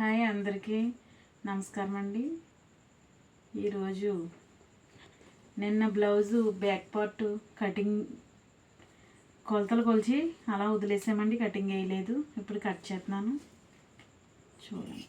Hi అందరికీ నమస్కారం అండి ఈరోజు నిన్న బ్లౌజు బ్యాక్ పార్ట్ కటింగ్ కొలతలు కొలిచి అలా వదిలేసామండి కటింగ్ వేయలేదు. ఇప్పుడు కట్ చేస్తున్నాను. చూడండి.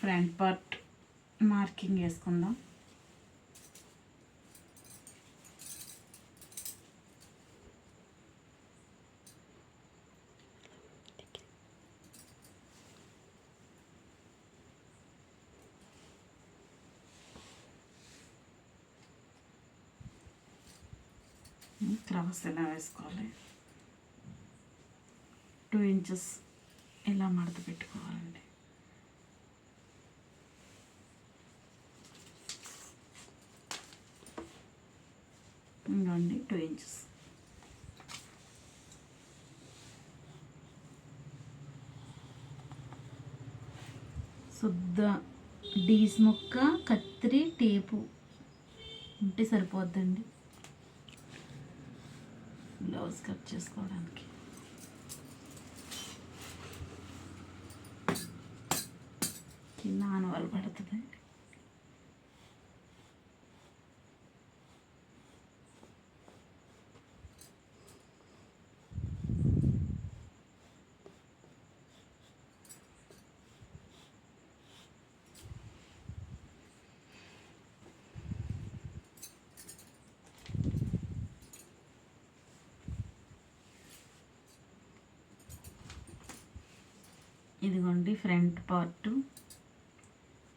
ఫ్రంట్ పార్ట్ మార్కింగ్ వేసుకుందాం. క్రాస్ ఇలా వేసుకోవాలి? టూ ఇంచెస్ ఇలా మడత పెట్టుకోవాలండి? Two inches. శుద్ధ డీస్ ముక్క కత్తిరి టేపు. ఉంటే సరిపోద్దండి. బ్లౌజ్ కట్ చేసుకోవడానికి. కింద ఆనవాలు పడుతుంది. ఇదిగోండి ఫ్రంట్ పార్ట్.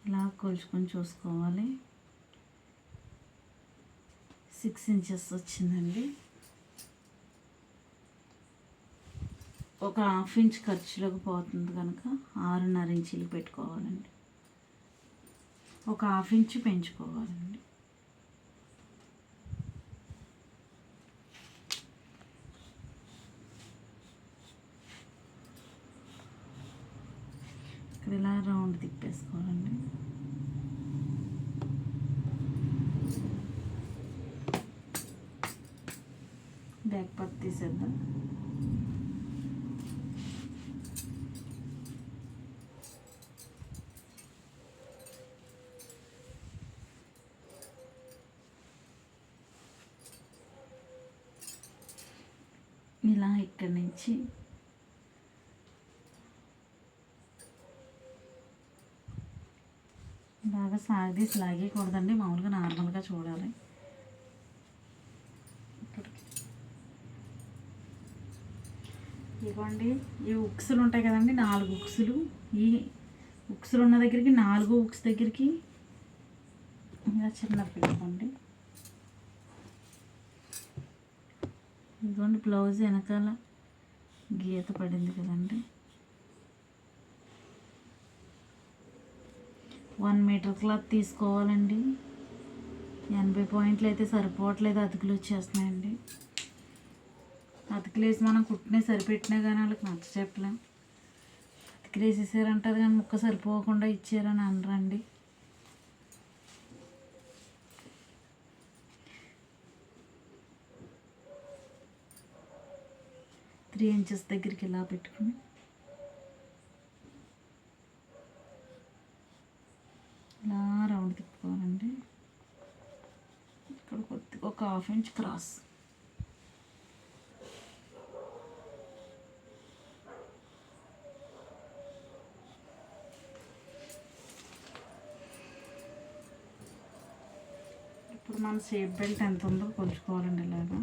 ఇలా కొలుచుకొని చూసుకోవాలి. సిక్స్ ఇంచెస్ వచ్చిందండి. ఒక హాఫ్ ఇంచ్ ఖర్చులోకి పోతుంది కనుక ఆరున్నర ఇంచులు పెట్టుకోవాలండి. ఒక హాఫ్ ఇంచ్ పెంచుకోవాలండి. ఇక్కడ ఇలా రౌండ్ తిప్పేసుకోవాలండి. బ్యాక్ పార్ట్ తీసేద్దాం. ఇలా ఇక్కడి నుంచి బాగా సాగదీసి లాగేయకూడదండి మామూలుగా నార్మల్గా చూడాలి. ఇవ్వండి ఈ ఉక్సులు ఉంటాయి కదండి నాలుగు ఉక్సులు. ఈ ఉక్సులు ఉన్న దగ్గరికి నాలుగు ఉక్స్ దగ్గరికి ఇలా చిన్న పెట్టుకోండి. ఇదిగోండి బ్లౌజ్ వెనకాల గీత పడింది కదండి. వన్ మీటర్ క్లాత్ తీసుకోవాలండి. ఎనభై పాయింట్లు అయితే సరిపోవట్లేదు అతుకులు వచ్చేస్తున్నాయండి. అతుకులేసి మనం కుట్టినే సరిపెట్టినా కానీ వాళ్ళకి నచ్చ చెప్పలేం. అతుకులు కానీ ముక్క సరిపోకుండా ఇచ్చారని అనరండి. త్రీ ఇంచెస్ దగ్గరికి ఇలా పెట్టుకుని ఇలా రౌండ్ తిప్పుకోవాలండి ఇక్కడ కొద్దిగా ఒక హాఫ్ ఇంచ్ క్రాస్ ఇప్పుడు మన షేప్ బెల్ట్ ఎంత ఉందో కొలుచుకోవాలండి ఇలాగా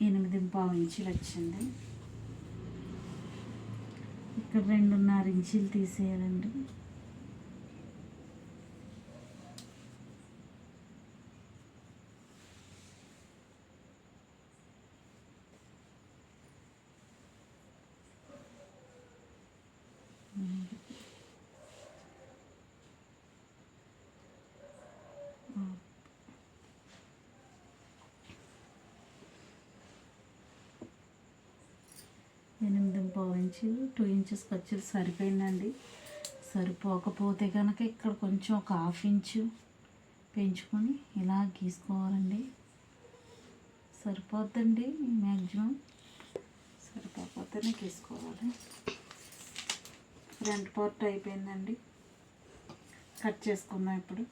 ఎనిమిది పావు ఇంచులు వచ్చింది ఇక్కడ రెండున్నర ఇంచులు తీసేయాలండి ఇంచు టూ ఇంచెస్ ఖర్చులు సరిపోయిందండి. సరిపోకపోతే కనుక ఇక్కడ కొంచెం ఒక హాఫ్ ఇంచు పెంచుకొని ఇలా గీసుకోవాలండి. సరిపోద్దండి మ్యాక్సిమం సరిపోకపోతేనే గీసుకోవాలి. ఫ్రంట్ పార్ట్ అయిపోయిందండి. కట్ చేసుకుందాం ఇప్పుడు.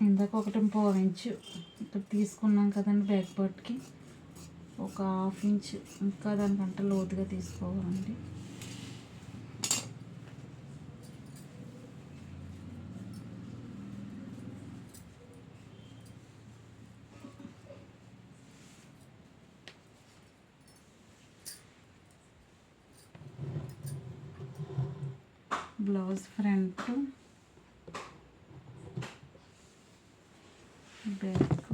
ఇందాక ఒకటి పావు ఇంచు. ఇక్కడ తీసుకున్నాం కదండి బ్యాక్ పార్ట్కి ఒక హాఫ్ ఇంచ్. ఇంకా దానికంటే లోతుగా తీసుకోవాలండి. బ్లౌజ్ ఫ్రంట్ బ్యాక్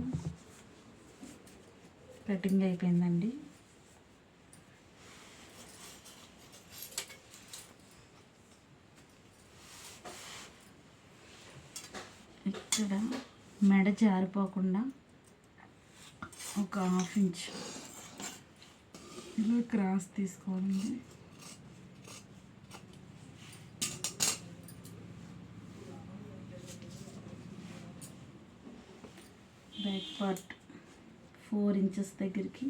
కటింగ్ అయిపోయిందండి. ఇక్కడ మెడ జారిపోకుండా ఒక హాఫ్ ఇంచ్ ఇలా క్రాస్ తీసుకోవాలండి. బ్యాక్ పార్ట్ ఫోర్ ఇంచెస్ దగ్గరికి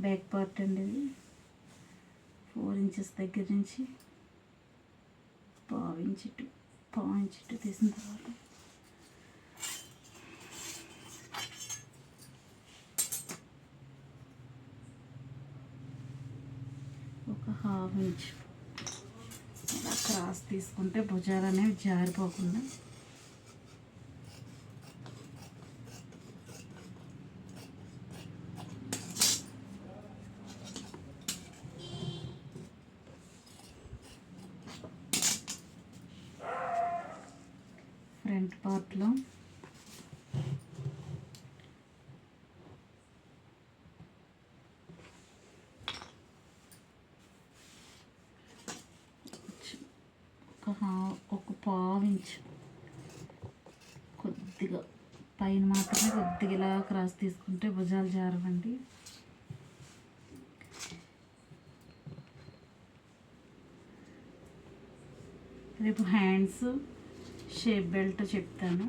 బ్యాక్ పార్ట్ అండి ఇది. ఫోర్ ఇంచెస్ దగ్గర నుంచి పావు ఇంచు ఇటు పావు ఇంచు ఇటు తీసిన తర్వాత ఒక హాఫ్ ఇంచ్. ఇలా క్రాస్ తీసుకుంటే భుజాలు అనేవి జారిపోకుండా ఫ్రంట్ పార్ట్లో ఒక ఒక పావు ఇంచు. కొద్దిగా పైన మాత్రమే కొద్దిగా ఇలా క్రాస్ తీసుకుంటే భుజాలు జారవండి. రేపు హ్యాండ్స్ షేప్ బెల్ట్ చెప్తాను.